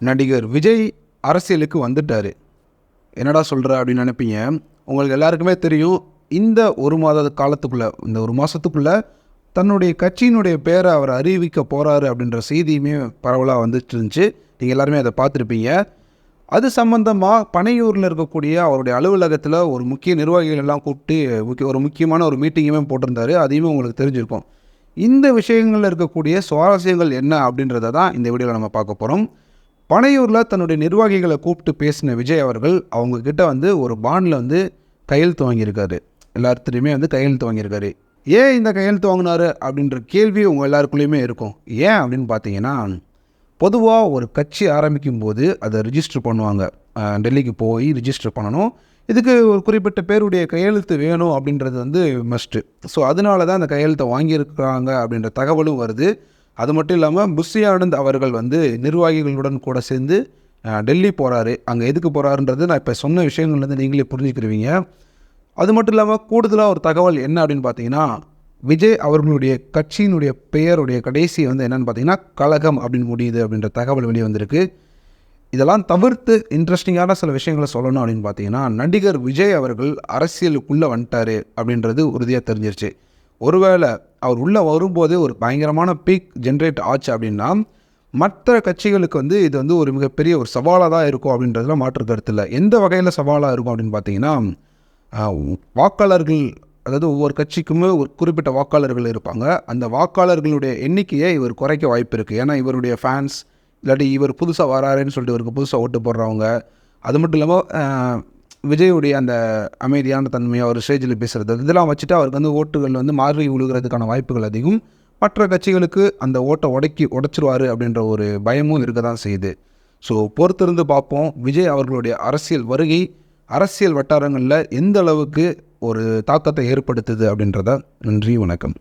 நடிகர் விஜய் அரசியலுக்கு வந்துட்டார். என்னடா சொல்கிற அப்படின்னு நினைப்பீங்க? உங்களுக்கு எல்லாருக்குமே தெரியும் இந்த ஒரு மாத காலத்துக்குள்ளே இந்த ஒரு மாதத்துக்குள்ளே தன்னுடைய கட்சியினுடைய பேரை அவர் அறிவிக்க போகிறாரு அப்படின்ற செய்தியுமே பரவலாக வந்துட்டு இருந்துச்சு. நீங்கள் எல்லாருமே அதை பார்த்துருப்பீங்க. அது சம்பந்தமாக பனையூரில் இருக்கக்கூடிய அவருடைய அலுவலகத்தில் ஒரு முக்கிய நிர்வாகிகள் எல்லாம் கூப்பிட்டு முக்கிய ஒரு முக்கியமான ஒரு மீட்டிங்குமே போட்டிருந்தாரு. அதையுமே உங்களுக்கு தெரிஞ்சிருக்கும். இந்த விஷயங்களில் இருக்கக்கூடிய சுவாரஸ்யங்கள் என்ன அப்படின்றத தான் இந்த வீடியோவில் நம்ம பார்க்க போகிறோம் பனையூரில் தன்னுடைய நிர்வாகிகளை கூப்பிட்டு பேசின விஜய் அவர்கள் அவங்கக்கிட்ட வந்து ஒரு பாண்டில் வந்து கையெழுத்து வாங்கியிருக்காரு. எல்லாத்துலேயுமே வந்து கையெழுத்து வாங்கியிருக்காரு. ஏன் இந்த கையெழுத்து வாங்கினாரு அப்படின்ற கேள்வி உங்கள் எல்லாருக்குள்ளேயுமே இருக்கும். ஏன் அப்படின்னு பார்த்தீங்கன்னா பொதுவாக ஒரு கட்சி ஆரம்பிக்கும் போது அதை ரிஜிஸ்டர் பண்ணுவாங்க. டெல்லிக்கு போய் ரிஜிஸ்டர் பண்ணணும். இதுக்கு ஒரு குறிப்பிட்ட பேருடைய கையெழுத்து வேணும் அப்படின்றது வந்து மஸ்ட்டு ஸோ அதனால தான் அந்த கையெழுத்தை வாங்கியிருக்காங்க அப்படின்ற தகவலும் வருது. அது மட்டும் இல்லாமல் புஷி ஆனந்த் அவர்கள் வந்து நிர்வாகிகளுடன் கூட சேர்ந்து டெல்லி போகிறாரு அங்கே எதுக்கு போகிறாருன்றது நான் இப்போ சொன்ன விஷயங்கள்லேருந்து நீங்களே புரிஞ்சுக்கிருவீங்க. அது மட்டும் இல்லாமல் கூடுதலாக ஒரு தகவல் என்ன அப்படின்னு பார்த்தீங்கன்னா விஜய் அவர்களுடைய கட்சியினுடைய பெயருடைய கடைசி வந்து என்னென்னு பார்த்தீங்கன்னா கழகம் அப்படின்னு முடியுது அப்படின்ற தகவல் வெளியே வந்திருக்கு. இதெல்லாம் தவிர்த்து இன்ட்ரெஸ்டிங்கான சில விஷயங்களை சொல்லணும் அப்படின்னு பார்த்தீங்கன்னா நடிகர் விஜய் அவர்கள் அரசியலுக்குள்ளே வந்துட்டார் அப்படின்றது உறுதியாக தெரிஞ்சிருச்சு. ஒருவேளை அவர் உள்ளே வரும்போதே ஒரு பயங்கரமான பீக் ஜென்ரேட் ஆச்சு அப்படின்னா மற்ற கட்சிகளுக்கு வந்து இது வந்து ஒரு மிகப்பெரிய ஒரு சவாலாக தான் இருக்கும் அப்படின்றதுல மாற்று கருத்து இல்லை. எந்த வகையில் சவாலாக இருக்கும் அப்படின்னு பார்த்தீங்கன்னா வாக்காளர்கள் அதாவது ஒவ்வொரு கட்சிக்குமே ஒரு குறிப்பிட்ட வாக்காளர்கள் இருப்பாங்க. அந்த வாக்காளர்களுடைய எண்ணிக்கையை இவர் குறைக்க வாய்ப்பு இருக்குது ஏன்னா இவருடைய ஃபேன்ஸ் இல்லாட்டி இவர் புதுசாக வராருன்னு சொல்லிட்டு இவருக்கு புதுசாக ஓட்டு போடுறவங்க அது மட்டும் இல்லாமல் விஜயுடைய அந்த அமைதியான தன்மையை அவர் ஸ்டேஜில் பேசுகிறது இதெல்லாம் வச்சுட்டு அவருக்கு வந்து ஓட்டுகள் வந்து மாறி விழுகிறதுக்கான வாய்ப்புகள் அதிகம். மற்ற கட்சிகளுக்கு அந்த ஓட்டை உடைக்கி உடைச்சிருவாரு அப்படின்ற ஒரு பயமும் இருக்க தான் செய்யுது. ஸோ பொறுத்திருந்து பார்ப்போம். விஜய் அவர்களுடைய அரசியல் வருகை அரசியல் வட்டாரங்களில் எந்த அளவுக்கு ஒரு தாக்கத்தை ஏற்படுத்துது அப்படின்றத. நன்றி வணக்கம்.